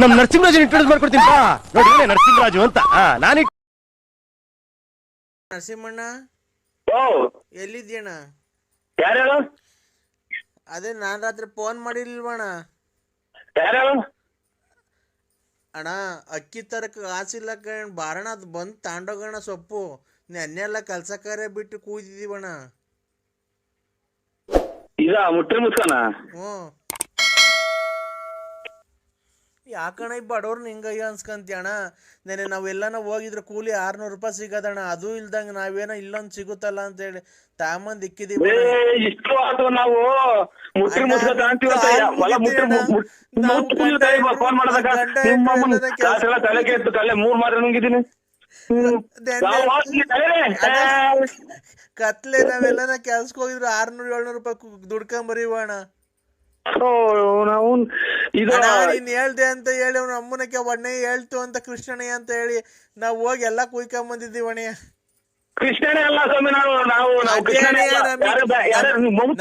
ನಮ್ ನರಸಿಂಹರಾಜ್ ಇಂಟ್ರೊಡ್ಯೂಸ್ ಮಾಡ್ಕೊಡ್ತೀನಿ ಬಾ. ನೋಡಿ ನರಸಿಂಹರಾಜು ಅಂತ. ನಾನು ನರಸಿಂಹಣ್ಣ? ಓ. ಎಲ್ಲಿದ್ಯಣ್ಣ ಯಾರ್ಯಾರು? ಅದೇ ನಾನ್ ರಾತ್ರಿ ಫೋನ್ ಮಾಡಿಲ್ವಣ ಅಣ್ಣ ಅಕ್ಕಿ ತರಕ ಕಾಸಿಲ್ಲ ಕಣ್ ಬಾರಣ ಅದು ಬಂದು ತಾಂಡೋಗಣ ಸೊಪ್ಪು. ನೆನ್ನೆಲ್ಲ ಕೆಲಸ ಕಾರ್ಯ ಬಿಟ್ಟು ಕೂದಿದೀವಣ್ಣ ಇದ ಹ್ಞೂ ಯಾಕಣ್ಣ ಈ ಬಡವ್ರನ್ನ ಹಿಂಗಯ್ಯ ಅನ್ಸ್ಕಂತೀಯಣ ನೆನೆ ನಾವೆಲ್ಲನ ಹೋಗಿದ್ರೆ ಕೂಲಿ ಆರ್ನೂರು ರೂಪಾಯಿ ಸಿಗದಣ್ಣ. ಅದು ಇಲ್ದಂಗೆ ನಾವೇನೋ ಇಲ್ಲೊಂದು ಸಿಗುತ್ತಲ್ಲ ಅಂತ ಹೇಳಿ ತಾಮಂದ್ ಇಕ್ಕಿದೀವಿ ಇಷ್ಟು ನಾವು ತಲೆ ಮೂರ್ ಮಾತ್ರ ನುಂಗಿದ್ದೀನಿ. ಕತ್ಲೆ ನಾವೆಲ್ಲನ ಕೆಲ್ಸಕ್ಕೆ ಹೋಗಿದ್ರು ಆರ್ನೂರ್ ಏಳ್ನೂರ್ ರೂಪಾಯಿ ದುಡ್ಕೊಂಡ್ ದುಡ್ಕೊಂಬರೀವಣ್ಣ. ನಾವು ನೀನ್ ಹೇಳ್ದೆ ಅಂತ ಹೇಳಿ ಅವ್ನ ಅಮ್ಮನಕ್ಕೆ, ಒಣ್ಣೆ ಹೇಳ್ತು ಅಂತ ಕೃಷ್ಣಣ್ಣ ಅಂತ ಹೇಳಿ, ನಾವ್ ಹೋಗಿ ಎಲ್ಲಾ ಕುಯ್ಕೊಂಡ್ ಕುಯ್ಕೊಂಬಂದಿದ್ದೀವಣ್ಣ. ಕೃಷ್ಣನೇ ಅಲ್ಲ ಸ್ವಾಮಿ ನಾವು ನಾವು ನಾವು ಕೃಷ್ಣನೇ. ಯಾರು ಬ- ಯಾರು ನೀವು ಮೌತ್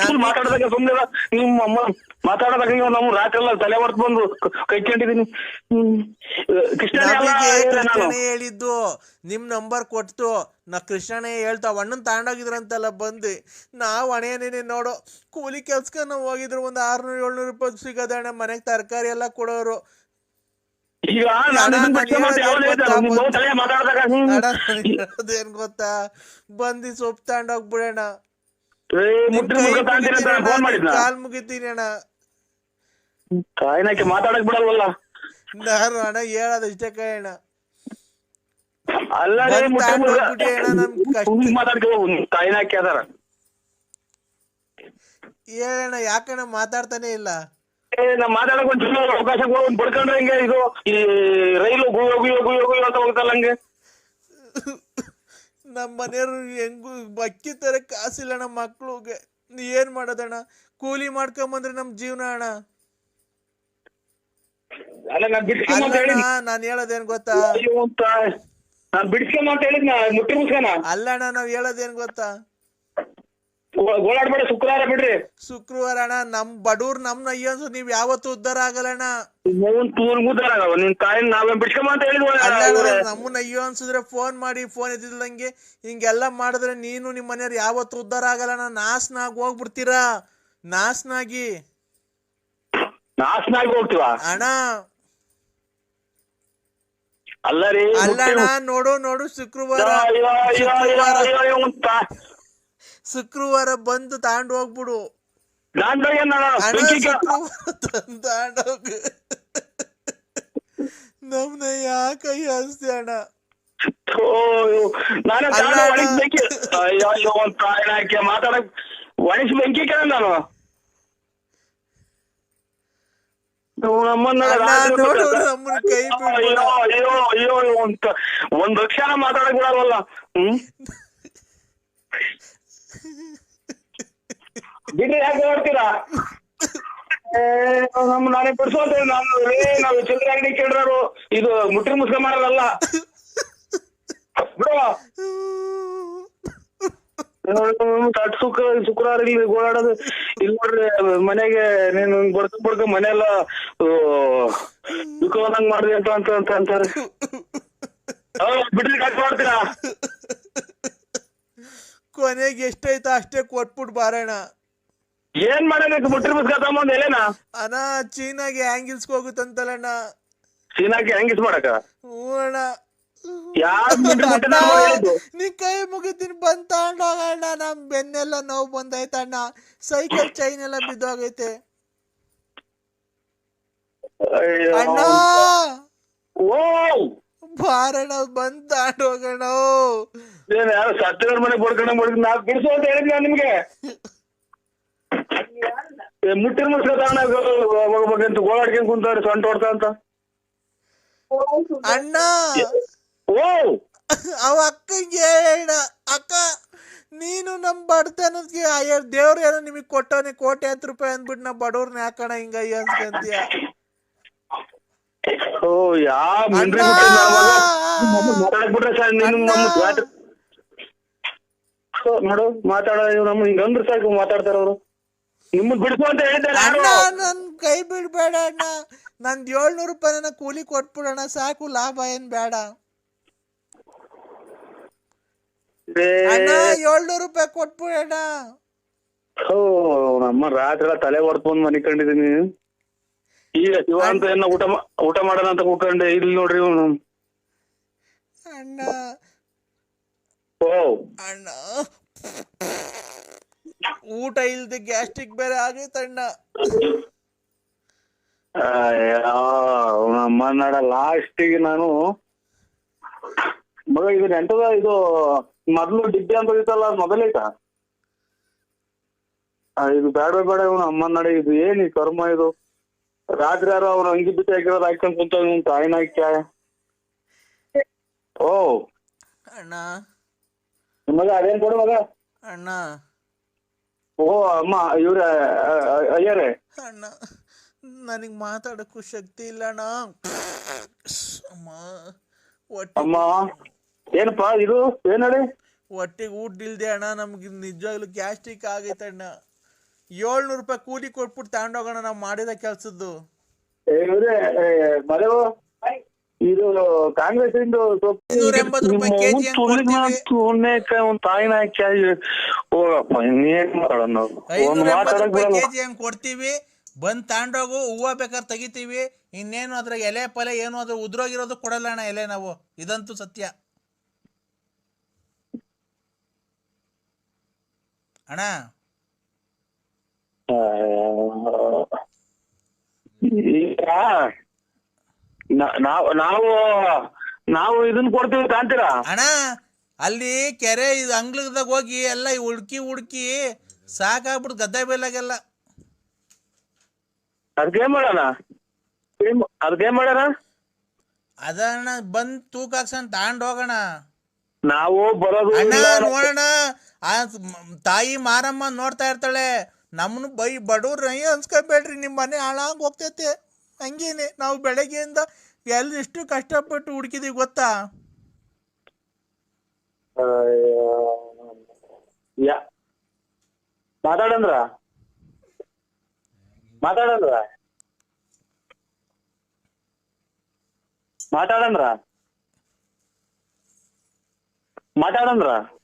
ಸುಮ್ಮನೆ ನಿಮ್ಮ ಅಮ್ಮ ಮಾತಾಡಿದಾಗ ನೀವು ನಮ್ಮ ರಾತ್ರಿ ಎಲ್ಲ ತಲೆ ಹೊರ್ತು ಬಂದು ಕೈ ಕೈಕೊಂಡಿದೀನಿ ಕೃಷ್ಣನೇ ಅಲ್ಲ ಹೇಳಿದ್ದು. ನಿಮ್ ನಂಬರ್ ಕೊಟ್ಟು ನಾ ಕೃಷ್ಣನೇ ಹೇಳ್ತಾ ಅಣ್ಣನ್ ತಗೊಂಡೋಗಿದ್ರಂತೆಲ್ಲ ಬಂದು ನಾವು ಹಣೆಯನೇನೆ ನೋಡು ಕೂಲಿ ಕೆಲ್ಸಕ್ಕೆ ನಾವು ಹೋಗಿದ್ರು. ಒಂದು ಆರ್ನೂರು ಏಳ್ನೂರು ರೂಪಾಯಿ ಸಿಗೋದಣ್ಣ ಮನೆಗ್ ತರಕಾರಿ ಎಲ್ಲ ಕೊಡೋರು. ಈಗ ಅದೇನ್ ಗೊತ್ತಾ ಬಂದಿ ಸೊಪ್ಪು ಫೋನ್ ಮಾಡಿದ್ನ? ಕಾಲ್ ಮುಗಿತೀನಿ ಅಣ್ಣ. ತಾಯಿನಾಕೆ ಮಾತಾಡಕ್ ಬಿಡಲ್ವಲ್ಲ? ನಾನು ಅಣ್ಣ ಹೇಳದ ಇಷ್ಟೇ ಕಾಯಣ ಅಲ್ಲ ತಾಯಿನಾಕೆ ಅದಾರ. ಹೇಳಣ್ಣ ಯಾಕಣ್ಣ ಮಾತಾಡ್ತಾನೆ ಇಲ್ಲ? ಏ, ನಾ ಮಾತಾಡಕ್ ಒಂದ್ ಚೂರು ಅವಕಾಶ ಒಂದ್ ಬಡ್ಕೊಂಡ್ರೆ ಹೆಂಗೆ ಇದು ಈ ರೈಲು ಗುಯೋ ಗುಯೋ ಗುಯೋ ಗುಯೋ ಅಂತ ಹೋಗ್ತಲ್ಲ ಹಂಗೆ? ನಮ್ಮ ಮನೆಯವ್ರು ಹೆಂಗು ಅಕ್ಕಿ ತರ ಕಾಸಿಲ್ಲ ನಮ್ಮ ಮಕ್ಳಿಗೆ. ಏನ್ ಮಾಡೋದಣ್ಣ? ಕೂಲಿ ಮಾಡ್ಕೊಂಬಂದ್ರೆ ನಮ್ ಜೀವನ ಅಣ್ಣ. ಅಲ್ಲ ನಾನ್ ಬಿಡ್ಸ್ಕೊಂಬ ಅಂತ ಅಲ್ಲಣ್ಣ ಹೇಳಿದ್ನ ನಾನ್ ಹೇಳೋದೇನ್ ಗೊತ್ತಾ? ಅಯ್ಯೋ ಅಂತ. ನಾನ್ ಬಿಡ್ಸ್ಕೊಂಬ ಅಂತ ಹೇಳಿದ್ನ ಮುಟ್ಟಿ ಮುಸ್ಕನ ಅಲ್ಲಣ್ಣ ನಾವ್ ಹೇಳೋದೇನ್ ಗೊತ್ತಾ? ಓಡಾಡ್ಬೇಡ ಶುಕ್ರವಾರ ಬಿಡ್ರಿ. ಶುಕ್ರವಾರ ಅಣ್ಣ ನಮ್ ಬಡವ್ರು ನಮ್ ಅಯ್ಯನ್ಸು ನೀವ್ ಯಾವತ್ತೂ ಉದ್ದಾರ ಆಗಲ್ಲಣ್ಣ. ಮೂನ್ ತೂರ್ ಮುದ್ದಾರ ನಿನ್ ತಾಯಿ ನಾವೇ ಬಿಡ್ಸ್ಕೊಂಬ ಅಂತ ಹೇಳಿದ್ವಿ ನಮ್ಮನ್ನ ಅಯ್ಯೋ ಅನ್ಸಿದ್ರೆ ಫೋನ್ ಮಾಡಿ ಫೋನ್ ಇದ್ದಿಲ್ದಂಗೆ ಹಿಂಗೆಲ್ಲ ಮಾಡಿದ್ರೆ ನೀನು ನಿಮ್ಮ ಮನೆಯವ್ರು ಯಾವತ್ತು ಉದ್ದಾರ ಆಗಲ್ಲ ನಾಸ್ನಾಗ್ ಹೋಗ್ಬಿಡ್ತೀರಾ? ನಾಸ್ನಾಗಿ. ನಾಸ್ನಾಗಿ ಹೋಗ್ತೀವ? ಅಣ್ಣ. ಅಲ್ಲ ರೀ ಅಲ್ಲಣ್ಣ ನೋಡು ನೋಡು ಶುಕ್ರವಾರ. ಶುಕ್ರವಾರ ಬಂದು ತಾಂಡ್ ಹೋಗ್ಬಿಡು. ನಾನ್ ಬಗ್ಗೆ ನಾನು ಅಣ್ಣ ಬೆಂಕಿ ಕ- ಶುಕ್ರವಾರ ತಂದ್ ತಾಂಡ್ ಹೋಗು. ನಮ್ನ ಯಾಕಯ್ಯ ಅನ್ಸ್ತಿ ಅಣ್ಣ? ಮಾತಾಡಕ್ ಒಣಗಿಸ್ ಬೆಂಕಿ ಕೇಳ ನಾನು. ಒಂದ್ ಒಂದ್ ಮಾತಾಡಕ್ ಬಿಡಲ್ವಲ್ಲ? ಹ್ಮ್? ಬಿಡ್ರಿ ಯಾಕೆ ನೋಡ್ತೀರಾ? ಏ, ನಮ್ ನಾನೇ ಬಿಡ್ಸೋತ ನಾನು ರೇ ನಾವು ಚಿಲ್ಲರೆ ಅಂಗಡಿ ಕೇಳ್ರು ಇದು ಮುಟ್ಟಿ ಮುಸ್ಕ ಮಾರಲ್ಲ ಬಿಡುವ ತಟ್ ಸುಕ್ಕ ಶುಕ್ರವಾರ ಇಲ್ಲಿ ಓಡಾಡೋದು. ಇಲ್ಲಿ ನೋಡ್ರಿ ಮನೆಗೆ ನೀನು ಬಡ್ಕ ಬಡ್ಕ ಮನೆಯೆಲ್ಲ ದುಃಖವನ್ನಂಗ್ ಮಾಡಿದೆ ಅಂತ ಅಂತ ಅಂತ ಅಂತಾರೆ. ಬಿಡ್ಲಿ ಕಟ್ ಮಾಡ್ತೀರಾ? ಕೊನೆಗೆ ಎಷ್ಟೈತ ಅಷ್ಟೇ ಕೊಟ್ಬಿಟ್ಟು ಬಾರಣ ಏನ್ ಮಾಡಬೇಕು ಎಲೆನಾ? ಅಣ್ಣ ಚೀನಾಗೆ ಹ್ಯಾಂಗಿಲ್ಸ್ಗೆ ಹೋಗುತ್ತಂತಲ್ಲಣ್ಣ. ಚೀನಾಗೆ ಹೆಂಗಿಸ್ ಮಾಡಕ? ಹ್ಞೂ ಅಣ್ಣ. ನೀ ಕೈ ಮುಗಿತೀನಿ ಬಂದ್ ಅಣ್ಣ ನಮ್ ಬೆನ್ನೆಲ್ಲ ನೋವು ಬಂದೈತಣ್ಣ ಸೈಕಲ್ ಚೈನ್ ಎಲ್ಲ ಬಿದ್ದೋಗೈತೆ. ಅಣ್ಣ! ಓ ಬಾರಣ ಬಂದ್ ತಗೊಂಡೋಗಣ ಏನ್ ಯಾರು ಸತ್ತಿರೋರ್ ಮನೆ ಬಡ್ಕೊಂಡ ಬಡ್ಕೊಂಡು ನಾ ಬಿಡಿಸು ಅಂತ ಹೇಳಿದ್ ನಾನು ನಿಮ್ಗೆ? ಏ, ಮುಟ್ಟಿನ ಮುಸ್ಕ ತಗೊಂಡ ಹೋಗ್ಬೇಕಂತ ಗೋಳಾಡ್ಕೊಂಡ್ ಕುಂತವ್ರೆ ಸೊಂಟ ಹೊಡ್ತಾ ಅಂತ? ಅಣ್ಣ. ಓ. ಅವ ಅಕ್ಕಂಗೆ ಹೇಳ ಅಕ್ಕ ನೀನು ನಮ್ ಬಡತನಕ್ಕೆ ದೇವ್ರ ದೇವ್ರು ಏನೋ ನಿಮಗ್ ಕೊಟ್ಟವನಿ ಕೋಟಿ ಹತ್ತು ರೂಪಾಯಿ ಅಂದ್ಬಿಟ್ಟು ನಾ ಬಡವ್ರನ್ನ ಯಾಕಣ ಹಿಂಗ ಅಯ್ಯ ಅನ್ಸ್ಕಂತೀಯ ಓ ಯಾ ಮಿಂಡ್ರಿ ಮಾತಾಡ್ಬಿಟ್ರೆ ಸರ್ ನೀನು! ನಮ್ಮ ನೋಡು ಮಾತಾಡ ನಮ್ಮ ಹಿಂಗಂದ್ರೆ ಸಾಕು ಮಾತಾಡ್ತಾರ ಅವರು. ನಿಮ್ಮನ್ ಬಿಡಿಸು ಅಂತ ಹೇಳ್ತಾರೆ ಅಣ್ಣ ನನ್ ಕೈ ಬಿಡ್ಬೇಡ ಅಣ್ಣ. ನಂದು ಏಳ್ನೂರು ರೂಪಾಯಿನ ಕೂಲಿ ಕೊಟ್ಬಿಡೋಣ ಸಾಕು ಲಾಭ ಏನ್ ಬೇಡ. ಅಣ್ಣ ಏಳ್ನೂರು ರೂಪಾಯಿ ಕೊಟ್ಬಿಡೋಣ. ಓ ನಮ್ಮ ರಾತ್ರಿ ತಲೆ ಹೊಡ್ಕೊಂಡ್ ಮನಿಕೊಂಡಿದೀನಿ ಈಗ ಶಿವ ಅಂತ ಏನ ಊಟ ಊಟ ಮಾಡೋಣ ಅಂತ ಕೂತ್ಕೊಂಡೆ. ಇಲ್ಲಿ ನೋಡ್ರಿ ಇವನು. ಅಣ್ಣ. ಓ ಅಣ್ಣ. ಊಟ ಇಲ್ದೆ ಗ್ಯಾಸ್ಟ್ರಿಕ್ ಬೇರೆ ಆಗೈತಣ್ಣ ನಮ್ಮ ನಡ ಲಾಸ್ಟಿಗೆ ನಾನು ಮಗ ಇದು ನೆಂಟದ ಇದು ಮೊದ್ಲು ಡಿಬ್ಬಿ ಅಂತ ಇತ್ತಲ್ಲ ಐತಾ? ಆ, ಇದು ಬೇಡ ಬೇಡ ಇವನು ಅಮ್ಮ ನಡೆ ಇದು ಏನ್ ಈ ಕರ್ಮ ಇದು? ರಾತ್ರಿ ಯಾರೋ ಅವ್ರು ಅಂಗಿ ಬಿಟ್ಟು ಹಾಕಿರೋದು ಹಾಕೊಂಡ್ ಕುಂತ ತಾಯಿನ ಹಾಕ್ಯ? ಓ. ಅಣ್ಣ. ನಿಮ್ಮಗ ಅದೇನ್ ಕೊಡು ಮಗ? ಅಣ್ಣ. ಓ ಅಮ್ಮ ಇವ್ರ ಅಯ್ಯರೇ. ಅಣ್ಣ ನನಗೆ ಮಾತಾಡಕ್ಕೂ ಶಕ್ತಿ ಇಲ್ಲ ಅಣ್ಣ. ಅಮ್ಮ ಅಮ್ಮ ಏನಪ್ಪಾ ಇದು? ಏನ್ ಹೇಳಿ? ಹೊಟ್ಟೆಗೆ ಊಟ ಇಲ್ದೆ ಅಣ್ಣ ನಮ್ಗೆ ನಿಜವಾಗ್ಲೂ ಗ್ಯಾಸ್ಟ್ರಿಕ್ ಆಗೈತೆ ಅಣ್ಣ. ಏಳ್ನೂರು ರೂಪಾಯಿ ಕೂಲಿ ಕೊಟ್ಬಿಟ್ಟು ತಗೊಂಡೋಗೋಣ ನಾವು ಮಾಡಿದ ಕೆಲ್ಸದ್ದು. ಇವ್ರೆ ಮರೆವು ಇದು ಕಾಂಗ್ರೆಸ್ ಇಂದು ಇನ್ನೂರ ಎಂಬತ್ತು ರೂಪಾಯಿ ಕೆಜಿ ಹಂಗ್ ಕೊಡ್ತೀವಿ. ಒಂದ್ ತಾಯಿನ ಹಾಕಿ ಹೋಗಪ್ಪ ಇನ್ನೇನ್ ಮಾಡೋಣ ನಾವು? ಒಂದ್ ಐನೂರ ಎಂಬತ್ತು ಮಾತಾಡಕ್ ರೂಪಾಯಿ ಬರಲ್ಲ. ಕೆಜಿ ಹೆಂಗ್ ಕೊಡ್ತೀವಿ. ಬಂದ್ ತಗೊಂಡೋಗು ಹೂವ ಬೇಕಾದ್ರೆ ತೆಗಿತೀವಿ. ಇನ್ನೇನು ಅದ್ರ ಎಲೆ ಪಲೆ ಏನು ಅದ್ರ ಉದ್ರೋಗಿರೋದು ಕೊಡಲ್ಲ ಅಣ್ಣ ಎಲೆ ನಾವು. ಇದಂತೂ ಸತ್ಯ. ಅಣ್ಣ. ಈಗ ನಾವು ನಾವು ನಾವು ಇದನ್ನ ಕೊಡ್ತೀವಿ ಕಾಂತೀರಾ? ಅಣ್ಣ ಅಲ್ಲಿ ಕೆರೆ ಇದು ಅಂಗ್ಲದಾಗ ಹೋಗಿ ಎಲ್ಲ ಈ ಹುಡ್ಕಿ ಹುಡ್ಕಿ ಸಾಕಾಗ್ಬಿಟ್ಟು ಗದ್ದೆ ಬೇಲಾಗೆಲ್ಲ. ಅದಕ್ಕೇನ್ ಮಾಡೋಣ? ಅದಕ್ಕೇನ್ ಮಾಡೋಣ? ಅದನ್ನ ಬಂದ್ ತೂಕ ಹಾಕ್ಸನ್ ತಗೊಂಡ್ ಹೋಗೋಣ. ನಾವು ಬರೋದು ಅಣ್ಣ. ನೋಡೋಣ. ಆ ತಾಯಿ ಮಾರಮ್ಮ ನೋಡ್ತಾ ಇರ್ತಾಳೆ. ನಮ್ಮನ್ನು ಬೈ ಬಡವ್ರ ಅನ್ಸ್ಕೊಬೇಡ್ರಿ ನಿಮ್ಮ ಮನೆ ಹಾಳಾಗಿ ಹೋಗ್ತೈತೆ. ಹಂಗೇನೆ, ನಾವು ಬೆಳಗ್ಗೆಯಿಂದ ಎಲ್ಲಿಷ್ಟು ಕಷ್ಟಪಟ್ಟು ಹುಡುಕಿದೀವಿ, ಗೊತ್ತಾ? ಮಾತಾಡಂದ್ರ? ಮಾತಾಡಂದ್ರ? ಮಾತಾಡಂದ್ರ? ಮಾತಾಡಂದ್ರ?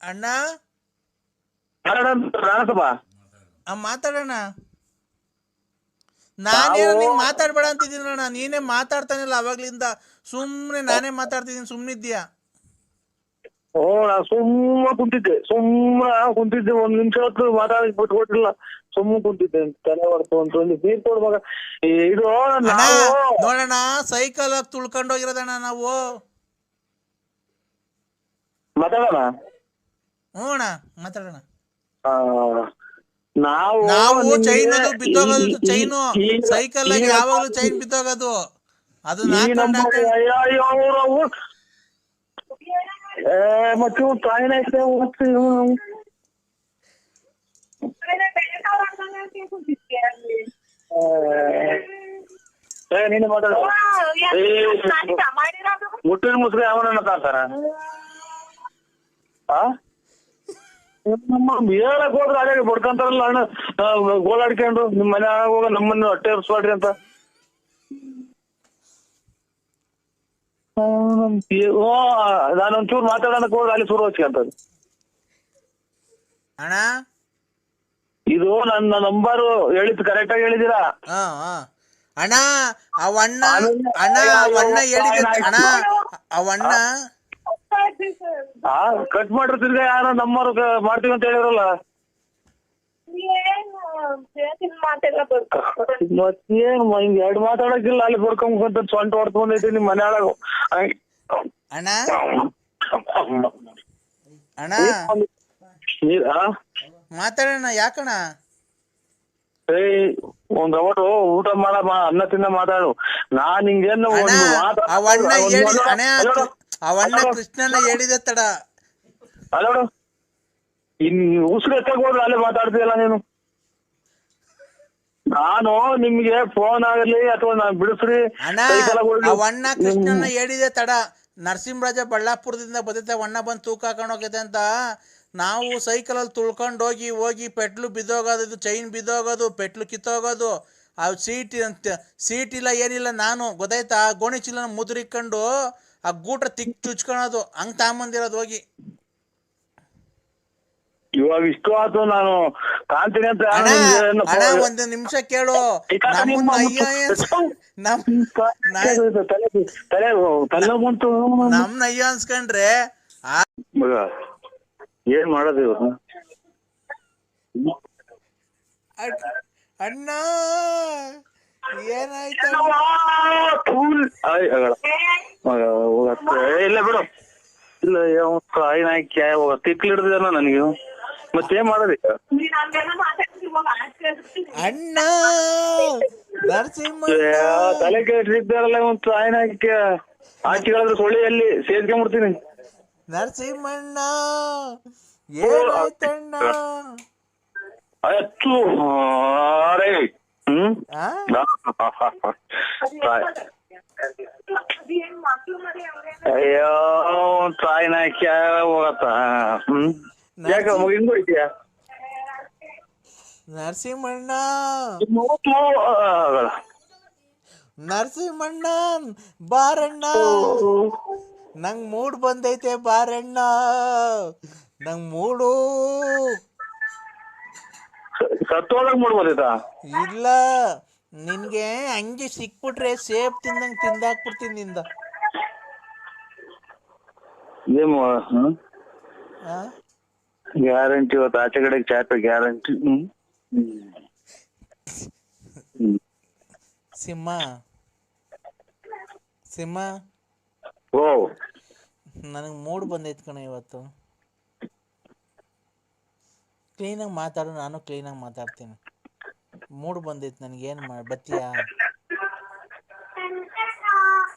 ಅಣ್ಣ? ರಾಣಸಭ ಆ ಮಾತಾಡೋಣ. ನಾನೇನು ನೀನ್ ಮಾತಾಡ್ಬೇಡ ಅಂತಿದ್ದೀನಣ್ಣ ನೀನೇ ಮಾತಾಡ್ತಾನಿಲ್ಲ ಅವಾಗ್ಲಿಂದ. ಸುಮ್ನೆ ನಾನೇ ಮಾತಾಡ್ತಿದ್ದೀನಿ ಸುಮ್ನಿದ್ಯಾ ಓ ನಾ ಸುಮ್ಮ ಕುಂತಿದ್ದೆ. ಸುಮ್ಮ ಕುಂತಿದ್ದೆ. ಒಂದ್ ನಿಮಿಷ ಹೊತ್ತು ಮಾತಾಡಕ್ ಬಿಟ್ಕೊಟ್ಟಿಲ್ಲ ಸುಮ್ಮ ಕುಂತಿದ್ದೆ. ತಲೆ ಹೊಡ್ತು ಅಂತ ಒಂದು ನೀರ್ ಕೊಡು ಮಗ ಈ ಇದು ನೋಡೋಣ ಸೈಕಲ್ ತುಳ್ಕೊಂಡು ಹೋಗಿರೋದಣ್ಣ ನಾವು. ಮಾತಾಡೋಣ. ಹ್ಞೂ ಅಣ್ಣ ಮಾತಾಡೋಣ. ಆ, ನಾವು ನಾವು ಚೈನ್ ಅದು ಬಿದ್ದೋಗೋದು ಚೈನ್ ಸೈಕಲ್ ಆಗಿ ಯಾವಾಗಲೂ ಚೈನ್ ಬಿದ್ದೋಗೋದು. ಅದು ಮತ್ತೆ ತಾಯಿನ ನೀನು ಮಾತಾಡ. ಮುಟ್ಟಿನ ಮುಸ್ರಿ ಅವನನ್ನ ತಾತಾರ ಆ? ಹೇಳಕ್ ಹೋದ್ರೆ ಅದೇ ಬಡ್ಕಂತಾರಲ್ಲ ಅಣ್ಣ. ಗೋಳಾಡ್ಕೊಂಡು ನಿಮ್ ಮನೆ ಹೋಗ ನಮ್ಮನ್ನ ಹೊಟ್ಟೆ ಹರಿಸ್ಬಾಡ್ರಿ ಅಂತ ಓ ನಾನೊಂಚೂರು ಮಾತಾಡೋಣಕ್ ಹೋದ್ರೆ ಅಲ್ಲಿ ಶುರು ಹಚ್ಕೊಂತದ್ದು ಅಣ್ಣ? ಇದು ನನ್ನ ನಂಬರ್ ಹೇಳಿದ್ ಕರೆಕ್ಟ್ ಆಗಿ ಹೇಳಿದೀರಾ ಅಣ್ಣ ಅವಣ್ಣ ಅಣ್ಣ ಅವಣ್ಣ ಹೇಳಿದ ಅಣ್ಣ ಅವಣ್ಣ ಆ ಕಟ್ ಮಾಡಿರ್ತಿದ್ರೆ ಯಾರ ನಂಬರ್ ಮಾಡ್ತೀವಿ ಅಂತ ಹೇಳಿರಲ್ಲ ಮತ್ತೇನ್ ಹಿಂಗ್ ಎರಡ್ ಮಾತಾಡಕ್ಕಿಲ್ಲ ಅಲ್ಲಿ ಬರ್ಕೊಂಡ್ ಸೊಂಟ ಹೊಡ್ಕೊಂಡ್ ಬಂದೈತಿ ನಿಮ್ ಮನೆ ಒಳಗ ಅಣ್ಣ? ಅಣ್ಣ? ಮಾತಾಡೋಣ ಯಾಕಣ್ಣ? ಏಯ್ ಒಂದ್ ಅವರು ಊಟ ಮಾಡ ಅನ್ನ ತಿನ್ನ ಮಾತಾಡು. ನಾನ್ ಹಿಂಗೇನು ಅಣ್ಣ ಮಾತಾಡ್- ಅವಣ್ಣ ಅಣ್ಣ ಕೃಷ್ಣನ ಹೇಳಿದೆ ತಡ. ಅಲ್ಲೋಡು. ಇನ್ ಉಸಿರು ಎತ್ತಕ್ ಹೋದ್ರೆ ಅಲ್ಲೇ ಮಾತಾಡ್ತೀಯಲ್ಲ ನೀನು? ನಾನು ನಿಮ್ಗೆ ಫೋನ್ ಆಗಲಿ ಅಥವಾ ನಾನ್ ಬಿಡಿಸ್ರಿ. ಅಣ್ಣ ಅವಣ್ಣ ಕೃಷ್ಣನ ಹೇಳಿದೆ ತಡ. ನರಸಿಂಹರಾಜ ಬಳ್ಳಾಪುರದಿಂದ ಬದಿದ್ದ ಅವಣ್ಣ ಬಂದು ತೂಕ ಹಾಕೊಂಡು ಹೋಗೈತೆ ಅಂತ. ನಾವು ಸೈಕಲಲ್ಲಿ ತುಳ್ಕೊಂಡು ಹೋಗಿ ಹೋಗಿ ಪೆಟ್ಲು ಬಿದ್ದೋಗೋದು ಚೈನ್ ಬಿದ್ದೋಗೋದು ಪೆಟ್ಲು ಕಿತ್ತೋಗೋದು ಆ ಸೀಟ್ ಅಂತ ಸೀಟ್ ಇಲ್ಲ ಏನಿಲ್ಲ ನಾನು ಗೊತ್ತಾಯ್ತಾ? ಆ ಗೋಣಿ ಚೀಲನ ಮುದ್ರಿಕೊಂಡು ಆ ಗೂಟ ತಿಕ್ ಚುಚ್ಕೊಳೋದು ಹಂಗ್ ತಾಂಬಂದಿರೋದು ಹೋಗಿ. ಇವಾಗ ಇಷ್ಟು ಆತು ನಾನು ಕಾಣ್ತೀನಿ ಅಂತ ಅಣ್ಣ ಒಂದು ನಿಮಿಷ ಕೇಳು. ನಮ್ಮನ್ನ ಅಯ್ಯ ಅನ್ಸ್ಕೊಂಡ್ರೆ ಏನ್ ಮಾಡೋದು ಇವ್ರು? ಅಣ್ಣ ಏನಾಯ್ತು? ಇಲ್ಲ ಬಿಡು. ಇಲ್ಲ ಕಾಯಿ ನಾಯ್ಕೆ ತಿಕ್ಲಿ ಹಿಡ್ದಿದಾನ ನನಗೆ ಮತ್ತೇನ್ ಮಾಡೋದು ಅಣ್ಣ ತಲೆ ಕೆಟ್ಟಿದ್ದಾರಲ್ಲ ಒಂದು ತಾಯಿನ ಹಾಕಿ ಹಾಕಿ ಹಾಕಿಗಳಾದ್ರೆ ಸೊಳ್ಳೆಯಲ್ಲಿ ಸೇರ್ಕೊಂಡ್ಬಿಡ್ತೀನಿ ನರಸಿಂಹಣ್ಣ ಏನಾಯ್ತಣ್ಣ? ಅಚ್ಚು ಅರೇ ಹ್ಮ್? ಅಯ್ಯೋ ತಾಯಿನ ಹೋಗತ್ತ? ಹ್ಮ್? ಯಾಕ ಹಿಂಗ್ ಹೋಯ್ತೀಯ? ನರಸಿಂಹಣ್ಣ. ನರಸಿಂಹಣ್ಣ ಬಾರಣ್ಣ. ನಂಗ್ ಮೂಡ್ ಬಂದೈತೆ ಬಾರಣ್ಣ. ನಂಗ್ ಮೂಡು. ಸತ್ತೋದಾಗ ಮಾಡ್ಬೋದೈತಾ ಇಲ್ಲ ನಿನ್ಗೆ ಹಂಗೆ ಸಿಕ್ಬಿಟ್ರೆ ಸೇಬ್ ತಿಂದಂಗ್ ತಿಂದಾಕ್ಬಿಡ್ತೀನಿ ನಿಂದ. ಏನ್? ಗ್ಯಾರಂಟಿ ಇವತ್ತು ಆಚೆ ಕಡೆಗೆ ಚಾಪೆ ಗ್ಯಾರಂಟಿ. ಸಿಂಹ. ಸಿಂಹ? ಓ. ನನಗೆ ಮೂಡ್ ಬಂದೈತೆ ಕಣ ಇವತ್ತು. ಕ್ಲೀನಾಗಿ ಮಾತಾಡು ನಾನು ಕ್ಲೀನಾಗಿ ಮಾತಾಡ್ತೀನಿ. ಮೂಡ್ ಬಂದೈತೆ ನನಗೆ ಏನು ಮಾಡಿ ಬತ್ತೀಯಾ?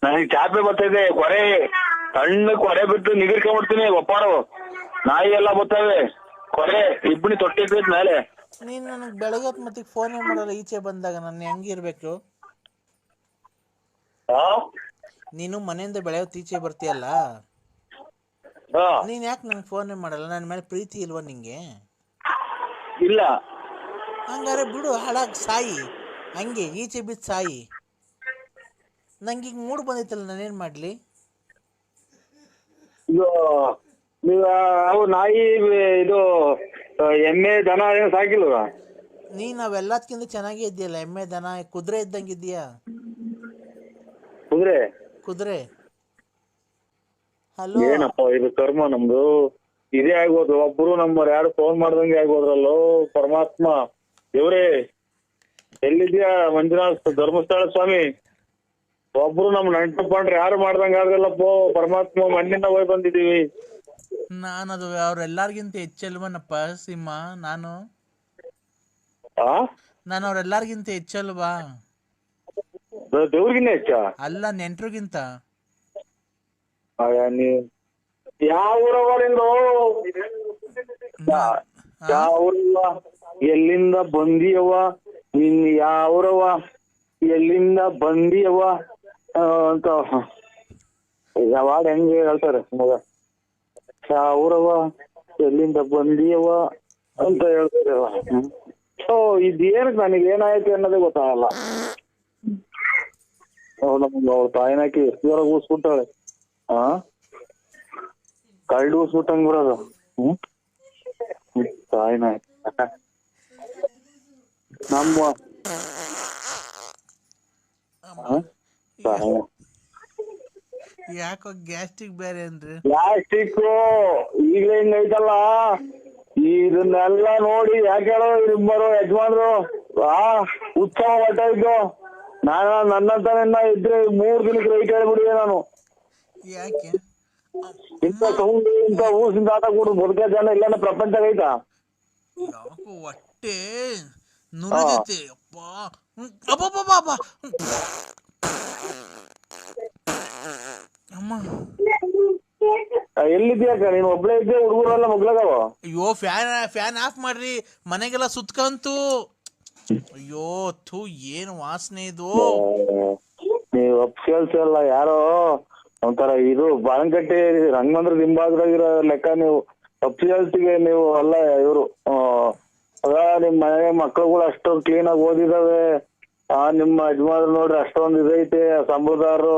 ನನಗೆ ಚಾಪೆ ಬರ್ತೈತೆ ಕೊರೆ. ಸಣ್ಣ ಕೊರೆ ಬಿಟ್ಟು ನಿಗಿರ್ಕೊಂಡ್ಬಿಡ್ತೀನಿ ಒಪ್ಪಾಡು. ನಾಯಿ ಎಲ್ಲ ಬರ್ತವೆ. ಕೊರೆ ಇಬ್ಬನಿ ತೊಟ್ಟಿ ಮೇಲೆ. ನೀನು ನನಗೆ ಬೆಳಗ್ಗೆ ಹೊತ್ತು ಮತ್ತೆ ಫೋನೇ ಮಾಡಲ್ಲ ಈಚೆ ಬಂದಾಗ ನಾನು ಹೆಂಗಿರ್ಬೇಕು? ನೀನು ಮನೆಯಿಂದ ಬೆಳೆಯೋತ್ ಈಚೆ ಬರ್ತೀಯಲ್ಲ? ನೀನು ಯಾಕೆ ನನಗೆ ಫೋನೇ ಮಾಡಲ್ಲ? ನನ್ನ ಮೇಲೆ ಪ್ರೀತಿ ಇಲ್ವಾ ನಿಂಗೆ? ಇಲ್ಲ. ಹಂಗಾರೆ ಬಿಡು ಹಾಳಾಗಿ ಸಾಯಿ. ಹಂಗೆ ಈಚೆ ಬಿದ್ದು ಸಾಯಿ. ನಂಗೆ ಈಗ ಮೂಡ್ ಬಂದೈತಲ್ಲ ನಾನೇನ್ ಮಾಡಲಿ? ಇದು ನೀವು ಅವು ನಾಯಿ ಇದು ಎಮ್ಮೆ ದನ ಏನು ಸಾಕಿಲ್ವಾ? ನೀನು ಅವೆಲ್ಲದಕ್ಕಿಂತ ಚೆನ್ನಾಗಿ ಇದೆಯಲ್ಲ ಎಮ್ಮೆ ದನ ಕುದುರೆ ಇದ್ದಂಗಿದ್ಯಾ ಕುದುರೆ? ಕುದುರೆ. ಹಲೋ. ಏನಪ್ಪ ಇದು ಕರ್ಮ ನಮ್ದು? ಇದೇ ಆಗೋದು ಒಬ್ರು ನಮ್ಮ ಯಾರು ಫೋನ್ ಮಾಡ್ದಂಗೆ ಆಗೋದ್ರಲ್ಲೋ ಪರಮಾತ್ಮ. ದೇವ್ರೇ ಎಲ್ಲಿದ್ಯಾ ಮಂಜುನಾಥ್ ಧರ್ಮಸ್ಥಳ ಸ್ವಾಮಿ? ಒಬ್ರು ನಮ್ ನೆಂಟು ಪಂಡ್ರೆ ಯಾರು ಮಾಡ್ದಂಗ ಆಗಲ್ಲಪ್ಪೋ? ಪರಮಾತ್ಮ ಮಣ್ಣಿಂದ ಹೋಗಿ ಬಂದಿದೀವಿ ನಾನದು ಅವ್ರೆಲ್ಲಾರ್ಗಿಂತ ಹೆಚ್ಚಲ್ವನಪ್ಪ ಸಿಂಹ ನಾನು. ಆ? ನಾನು ಅವ್ರೆಲ್ಲಾರ್ಗಿಂತ ಹೆಚ್ಚಲ್ವಾ? ದೇವ್ರಿಗಿನ್ನ ಹೆಚ್ಚ? ಅಲ್ಲ ನೆಂಟ್ರಿಗಿಂತ. ಯಾವ ಎಲ್ಲಿಂದ ಬಂದಿಯವ ನಿನ್ ಯಾವ್ರವ ಎಲ್ಲಿಂದ ಬಂದಿಯವ ಅಂತ. ಯಾವಾಗ ಹೆಂಗೆ ಹೇಳ್ತಾರೆ ಮಗ? ಯಾವ್ರವ ಎಲ್ಲಿಂದ ಬಂದಿಯವ ಅಂತ ಹೇಳ್ತಾರೆ ಸೊ ಇದೇನಕ್ಕೆ ನನಗೆ ಏನಾಯ್ತು ಅನ್ನೋದೇ ಗೊತ್ತಾಗಲ್ಲ. ಅವ್ರ ತಾಯಿನಾಕಿ ಎಷ್ಟು ಜನ ಊಸ್ಬಿಟ್ಟಾಳೆ ಆ? ಕಳ್ಳು ಸೂಟಂಗ್ ಬಿಡೋದು ಹ್ಮ್? ತಾಯಿನಾಕಿ ನಮ್ಮ? ಯಾಕೋ ಗ್ಯಾಸ್ಟ್ರಿಕ್ ಬೇರೆ ಅಂದ್ರೆ ಗ್ಯಾಸ್ಟ್ರಿಕ್ ಈಗ ಹಿಂಗೈತಲ್ಲ ಇದನ್ನೆಲ್ಲ ನೋಡಿ ಯಾಕೆ ಹೇಳೋ ಇಬ್ಬರು ಯಜಮಾನ್ರು? ಆ ಉತ್ಸವ ಹೊಟ್ಟೋಯ್ತು ನಾನು ನನ್ನಂತನ ಇದ್ರೆ ಮೂರ್ ದಿನಕ್ಕೆ ರೈಟ್ ಹೇಳ್ಬಿಡಿದೆ ನಾನು. ಯಾಕೆ? ಇಂಥ ಸೌಂಡ್ ಇಂಥ ಊಸಿಂದ ಆಟ ಕೂಡ ಬದುಕ ಜನ ಇಲ್ಲ ಪ್ರಪಂಚ ಐತಾ? ಯಾಕೋ ಹೊಟ್ಟೆ ನುರಿದೈತೆ ಅಪ್ಪ. ಹ್ಮ್. ಅಮ್ಮ. ಎಲ್ಲಿದ್ಯಾಕ ನೀನು ಒಬ್ಳೇ ಇದ್ದೆ ಹುಡುಗರೆಲ್ಲ ಮಗ್ಲಾಗವ ಅಯ್ಯೋ ಫ್ಯಾನ್ ಫ್ಯಾನ್ ಆಫ್ ಮಾಡ್ರಿ. ಮನೆಗೆಲ್ಲ ಸುತ್ಕಂತು. ಅಯ್ಯೋ ಥೂ ಏನ್ ವಾಸನೆ ಇದು. ನೀವು ಅಪ್ಸೇಲ್ಸ್ ಎಲ್ಲ ಯಾರೋ? ಒಂಥರ ಇದು ಬಾಳಂಕಟ್ಟಿ ರಂಗಮಂದ್ರ ದಿಂಬಾಗ್ದಾಗಿರೋ ಲೆಕ್ಕ ನೀವು ಅಫಿಷಿಯಲ್ಸ್ಗೆ ನೀವು ಅಲ್ಲ ಇವರು ನಿಮ್ ಮನೆ ಮಕ್ಳುಗಳು ಅಷ್ಟೊಂದು ಕ್ಲೀನ್ ಆಗಿ ಓದಿದಾವೆ, ಆ, ನಿಮ್ಮ ಯಜಮಾನ್ರು ನೋಡ್ರಿ ಅಷ್ಟೊಂದು ಇದೈತೆ ಸಂಬಳದಾರರು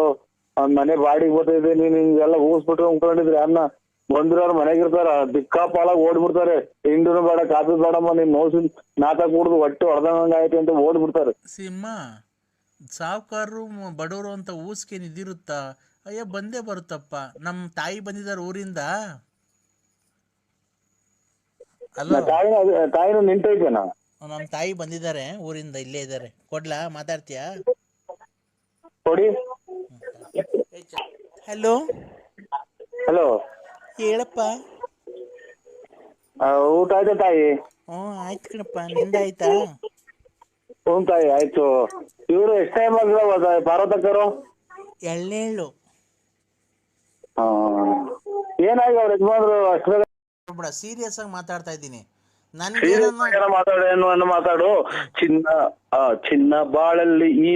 ಮನೆ ಬಾಡಿಗೆ ಬರ್ತೈತೆ ನೀನ್ ಹಿಂಗೆಲ್ಲ ಊಸ್ಬಿಟ್ಟು ಉಂಕೊಂಡಿದ್ರಿ ಅನ್ನ ಬಂದಿರೋರು ಮನೆಗಿರ್ತಾರ ದಿಕ್ಕಾಪಾಲಾಗಿ ಓಡ್ಬಿಡ್ತಾರೆ, ಹಿಂಡುನು ಬೇಡ ಕಾಫಿ ಬೇಡಮ್ಮ ನಿಮ್ ಮೌಸಿನ ನಾತ ಕುಡ್ದು ಹೊಟ್ಟೆ ಹೊಡೆದಂಗ ಆಯ್ತು ಅಂತ ಓಡ್ಬಿಡ್ತಾರೆ. ಸಿಂಹ, ಸಾವುಕಾರರು, ಬಡವರು ಅಂತ ಊಸ್ಕೇನ್ ನಿದಿರುತ್ತಾ ಅಯ್ಯೋ ಬಂದೇ ಬರುತ್ತಪ್ಪ. ನಮ್ಮ ತಾಯಿ ಬಂದಿದ್ದಾರೆ ಊರಿಂದ. ಅಲ್ಲ ತಾಯಿನ ನಿಂತೈತೆನಾ ನಮ್ಮ ತಾಯಿ ಬಂದಿದ್ದಾರೆ ಊರಿಂದ ಇಲ್ಲೇ ಇದ್ದಾರೆ. ಕೊಡ್ಲಾ ಮಾತಾಡ್ತೀಯಾ? ಕೊಡಿ. ಹಲೋ? ಹಲೋ? ಹೇಳಪ್ಪ. ಊಟ ಆಯ್ತಾ ತಾಯಿ? ಹ್ಞೂ ಆಯ್ತು ಕಣಪ್ಪ. ನಿಂದ ಆಯ್ತಾ? ಹ್ಞೂ ತಾಯಿ ಆಯ್ತು. ಇವರು ಎಷ್ಟು ಟೈಮ್ ಆಗಿಲ್ಲ ಪಾರ್ವತಕ್ಕರು ಎಳ್ನೇಳು. ಹಾ ಏನಾಗಿ ಅವ್ರ ಯಜಮಾನ್ರು ಬಿಡ ಸೀರಿಯಸ್ ಆಗಿ ಮಾತಾಡ್ತಾ ಇದ್ದೀನಿ. ನನ್ಗೇನೋ ಏನೋ ಮಾತಾಡು ಏನು ಮಾತಾಡು. ಚಿನ್ನ ಆ ಚಿನ್ನ ಬಾಳಲ್ಲಿ ಈ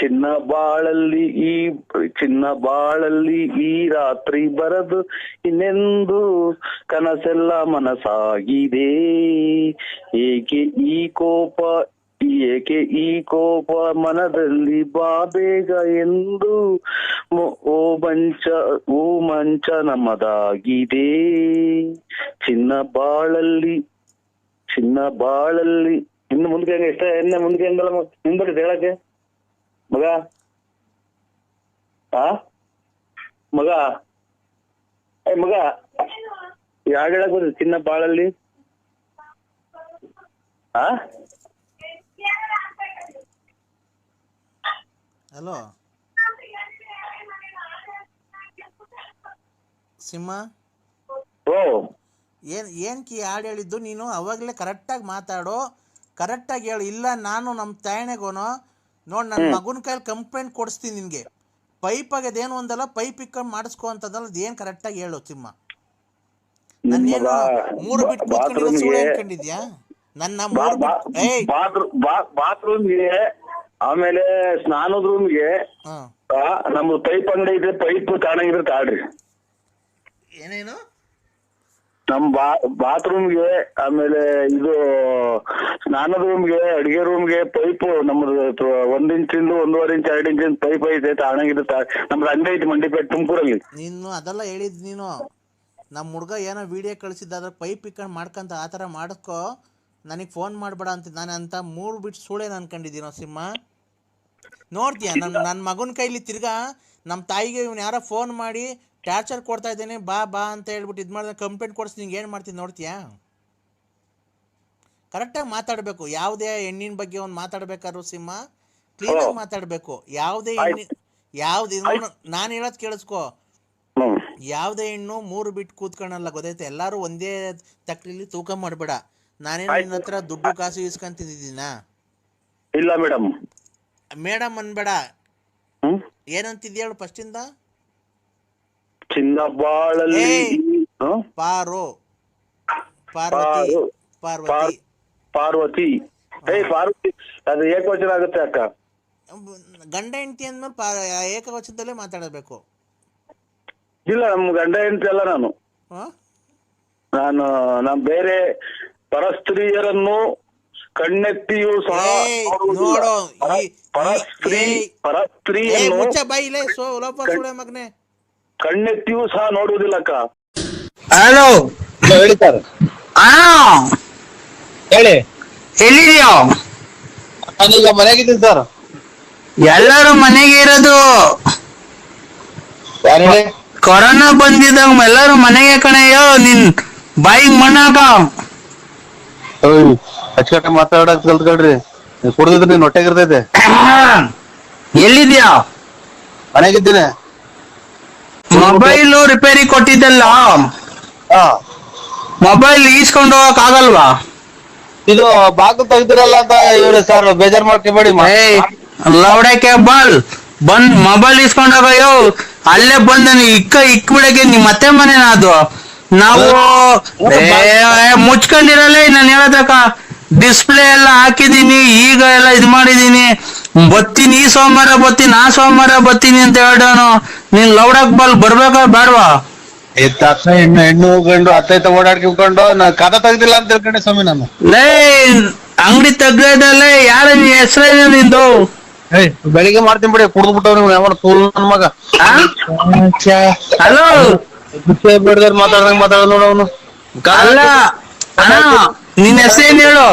ಚಿನ್ನ ಬಾಳಲ್ಲಿ ಈ ಚಿನ್ನ ಬಾಳಲ್ಲಿ ಈ ರಾತ್ರಿ ಬರದು ಇನ್ನೆಂದು ಕನಸೆಲ್ಲ ಮನಸಾಗಿದೆ ಏಕೆ ಈ ಕೋಪ ಏಕೆ ಈ ಕೋಪ ಮನದಲ್ಲಿ ಬಾ ಬೇಗ ಎಂದು ಓ ಮಂಚ ಓ ಮಂಚ ನಮ್ಮದಾಗಿದೆ. ಚಿನ್ನ ಬಾಳಲ್ಲಿ ಚಿನ್ನ ಬಾಳಲ್ಲಿ. ಇನ್ನು ಮುಂದಕ್ಕೆ ಹೆಂಗ ಎಷ್ಟ ಎಣ್ಣೆ ಮುಂದಕ್ಕೆ ಹೆಂಗಲ್ಲ ನಿಂಬಡಿ ಹೇಳಕ್ಕೆ? ಮಗ? ಆ? ಮಗ? ಏ, ಮಗ? ಯಾರು ಹೇಳಕ್ ಚಿನ್ನ ಬಾಳಲ್ಲಿ? ಆ? ಹಲೋ ಸಿಂಹ ಏನ್ ಏನ್ ಕಿ ಹಾಡು ಹೇಳಿದ್ದು ನೀನು? ಅವಾಗಲೇ ಕರೆಕ್ಟಾಗಿ ಮಾತಾಡು. ಕರೆಕ್ಟಾಗಿ ಹೇಳು. ಇಲ್ಲ ನಾನು ನಮ್ಮ ತಾಯಣೆಗೋನು ನೋಡಿ ನನ್ನ ಮಗನ ಕೈಲಿ ಕಂಪ್ಲೇಂಟ್ ಕೊಡಿಸ್ತೀನಿ ನಿನಗೆ. ಪೈಪ್ ಅದೇನು ಒಂದಲ್ಲ ಪೈಪ್ ಇಕ್ಕೊಂಡು ಮಾಡಿಸ್ಕೊ ಅಂತದಲ್ಲ ಅದೇನು ಕರೆಕ್ಟಾಗಿ ಹೇಳು ಸಿಂಹ ನನ್ನೇನು ಮೂರು ಬಿಟ್ಟು ಕೂತ್ಕೊಂಡಿರೋ ಸುಳ್ಳು ಅನ್ಕೊಂಡಿದ್ಯಾ? ನನ್ನ ಬಾತ್ರೂಮ್ಗೆ ಏಯ್. ಬಾತ್ರೂಮ್ಗೆ ಆಮೇಲೆ ಸ್ನಾನದ ರೂಮ್ಗೆ ಗೆ ನಮ್ದು ಪೈಪ್ ಅಂಗಡಿ ಇದೆ ಪೈಪ್ ತಾಣಂಗಿದ್ರೆ ತಾಡ್ರಿ ಏನೇನು? ನಮ್ ಬಾ ಬಾತ್ರೂಮ್ಗೆ ಆಮೇಲೆ ಇದು ಸ್ನಾನದ ರೂಮ್ಗೆ ಅಡಿಗೆ ರೂಮ್ಗೆ ಪೈಪ್ ನಮ್ದು ಒಂದ್ ಇಂಚಿಂದ ಒಂದೂವರೆ ಇಂಚ್ ಎರಡು ಇಂಚಿನ ಪೈಪ್ ಐತೆ ತಾಣಂಗಿದ್ರೆ ತಾ ನಮ್ದು ಅಂಗಡಿ ಐತಿ ಮಂಡಿಪೇಟ್ ತುಮಕೂರಲ್ಲಿ. ನೀನು ಅದೆಲ್ಲ ಹೇಳಿದ್ ನೀನು. ನಮ್ಮ ಹುಡ್ಗ ಏನೋ ವಿಡಿಯೋ ಕಳಿಸಿದ್ದ ಅದ್ರ ಪೈಪ್ ಇಕ್ಕಂಡ್ ಮಾಡ್ಕೊಂತ ಆ ಥರ ಮಾಡಿಸ್ಕೊ ನನಗೆ ಫೋನ್ ಮಾಡಬೇಡ ಅಂತ ನಾನು ಅಂತ ಮೂರು ಬಿಟ್ಟು ಸುಳೆ ಅನ್ಕೊಂಡಿದ್ದೀನೋ ಸಿಂಹ? ನೋಡ್ತೀಯ ನನ್ನ ನನ್ನ ಮಗನ ಕೈಲಿ ತಿರ್ಗಾ ನಮ್ಮ ತಾಯಿಗೆ ಇವ್ನು ಯಾರೋ ಫೋನ್ ಮಾಡಿ ಟಾರ್ಚರ್ ಕೊಡ್ತಾ ಇದ್ದೇನೆ ಬಾ ಬಾ ಅಂತ ಹೇಳ್ಬಿಟ್ಟು ಇದು ಮಾಡಿದ್ರೆ ಕಂಪ್ಲೇಂಟ್ ಕೊಡಿಸಿ ನಿಂಗೆ ಏನು ಮಾಡ್ತೀನಿ ನೋಡ್ತೀಯಾ? ಕರೆಕ್ಟಾಗಿ ಮಾತಾಡಬೇಕು ಯಾವುದೇ ಹೆಣ್ಣಿನ ಬಗ್ಗೆ ಒಂದು ಮಾತಾಡ್ಬೇಕಾದ್ರು ಸಿಂಹ ಕ್ಲೀನಾಗಿ ಮಾತಾಡಬೇಕು. ಯಾವುದೇ ಹೆಣ್ಣಿ ಯಾವ್ದು ನಾನು ಹೇಳೋದು ಕೇಳಿಸ್ಕೋ. ಯಾವುದೇ ಹೆಣ್ಣು ಮೂರು ಬಿಟ್ಟು ಕೂತ್ಕೊಳ್ಳಲ್ಲ ಗೊತ್ತೈತೆ ಎಲ್ಲರೂ ಒಂದೇ ತಕ್ಲಿಲಿ ತೂಕ ಮಾಡಬೇಡ. ನಾನೇನು ನಿನ್ನ ಹತ್ರ ದುಡ್ಡು ಕಾಸು ಇಸ್ಕೊಂತಿದ್ದೀನಾ ಇಲ್ಲ ಮೇಡಮ್. ಮೇಡಮ್ ಅನ್ಬೇಡ. ಹ್ಮ್? ಏನಂತಿದ್ಯ ಹೇಳು ಫಸ್ಟಿಂದ ಚಿನ್ನ ಬಾಳಲ್ಲಿ ಏಯ್! ಪಾರು ಪಾರ್ವತಿ. ಪಾರು. ಪಾರ್ವತಿ. ಪಾರ್ವತಿ. ಹೇ. ಪಾರ್ವತಿ ಅದು ಏಕವಚನ ಆಗುತ್ತೆ ಅಕ್ಕ. ಗಂಡ ಹೆಂಡತಿ ಅಂದ್ಮೇಲೆ ಪಾ ಏಕವಚನದಲ್ಲೇ ಮಾತಾಡಬೇಕು. ಇಲ್ಲ ನಮ್ ಗಂಡ ಹೆಂಡತಿ ಅಲ್ಲ ನಾನು. ಹಾ? ನಾನು ನಾನು ಬೇರೆ ಪರಸ್ತ್ರೀಯರನ್ನು ಕಣ್ಣೆತ್ತಿಯೂ ಸಹ ಏಯ್. ನೋಡು, ಪರ- ಈ- ಪರಸ್ತ್ರೀ ಈ- ಏ ಪರಸ್ತ್ರೀಯನ್ನು ಮುಚ್ಚ ಬಾಯಿಲೆ ಸೋ ಲೋಪ ಸುಳೆ ಮಗನೆ. ಕಣ್ಣೆತ್ತಿಯೂ ಸಹ ನೋಡುವುದಿಲ್ಲ ಅಕ್ಕ. ಹಲೋ ಹೇಳಿ ಸರ್. ಆ ಹೇಳಿ. ಎಲ್ಲಿದ್ಯೋ ನಾನೀಗ ಮನೆಗಿದ್ದೀನಿ ಸರ್. ಎಲ್ಲರೂ ಮನೆಗೆ ಇರೋದು. ಯಾರು ಹೇಳಿ? ಕೊರೋನಾ ಬಂದಿದ್ದಾಗ ಎಲ್ಲರೂ ಮನೆಗೆ ಕಣಯ್ಯೋ ನಿನ್ ಬಾಯಿಗೆ ಮಣ್ಣಾಕ ಅಚ್ಚುಕಟ್ಟೆ ಮಾತಾಡಕ್ ಕಲ್ತ್ಕೊಳ್ರಿ. ಕುಡ್ದಿದ್ರೆ ನೀನ್ ಹೊಟ್ಟೆಗೆ ಇರ್ತೈತೆ. ಎಲ್ಲಿದ್ಯಾ? ಮನೆಗಿದ್ದೀನಿ. ಮೊಬೈಲು ರಿಪೇರಿ ಕೊಟ್ಟಿದ್ದಲ್ಲ? ಹಾ. ಮೊಬೈಲ್ ಈಸ್ಕೊಂಡು ಹೋಗಕ್ ಆಗಲ್ವಾ? ಇದು ಬಾಗಿಲು ತೆಗ್ದಿರಲ್ಲ ಅಂತ ಇವ್ರು ಸರ್ ಬೇಜಾರ್ ಮಾಡ್ಕೊಬೇಡಿ ಲೌಡೆ ಕೇಬಲ್. ಬಂದ್ ಮೊಬೈಲ್ ಇಸ್ಕೊಂಡೋಗ ಅಯ್ಯೋ ಅಲ್ಲೇ ಬಂದ ಇಕ್ಕ ಇಕ್ ಬಿಡಕ್ಕೆ ನಿಮ್ ಮತ್ತೆ ಮನೆನಾ ಅದು. ನಾವು ಮುಚ್ಕೊಂಡಿರಲ್ಲ ನಾನು ಹೇಳದಕ್ಕ. ಡಿಸ್ಪ್ಲೇ ಎಲ್ಲ ಹಾಕಿದೀನಿ ಈಗ ಎಲ್ಲ ಇದ್ ಮಾಡಿದೀನಿ ಬತ್ತೀನಿ ಈ ಸೋಮವಾರ ಬತ್ತೀನಿ ಆ ಸೋಮವಾರ ಬತ್ತೀನಿ ಅಂತ ಹೇಳೋನು ನೀನ್ ಲೌಡಕ್ ಬಲ್ ಬರ್ಬೇಕಾ ಬೇಡವಾ? ಎತ್ತ ಅತ್ತ ಹೆಣ್ಣು ಹೆಣ್ಣು ಗಂಡು ಅತ್ತ ಓಡಾಡ್ಕೊಂಡು ನಾ ಕದ ತೆಗ್ದಿಲ್ಲ ಅಂತ ತಿಳ್ಕೊಂಡೆ ಸ್ವಾಮಿ ನಾನು. ಲೇ ಅಂಗಡಿ ತೆಗ್ದಲ್ಲೇ ಯಾರ ಹೆಸರು ಹೆಸರೇನು ನಿಂದು? ಏಯ್ ಬೆಳಿಗ್ಗೆ ಮಾಡ್ತೀನಿ ಬಿಡಿ ಕುಡ್ದು ಬಿಟ್ಟವ್ರಿ ಯಾವ ತೋಲ್ ನನ್ ಮಗ. ಹಲೋ ಬಿಡ್ದಾರ ಮಾತಾಡ್ದಂಗ್ ಮಾತಾಡೋದು ನೋಡ ಅವನು. ಅಲ್ಲ ಅಣ್ಣ ನಿನ್ ಹೆಸರೇನ್ ಹೇಳು?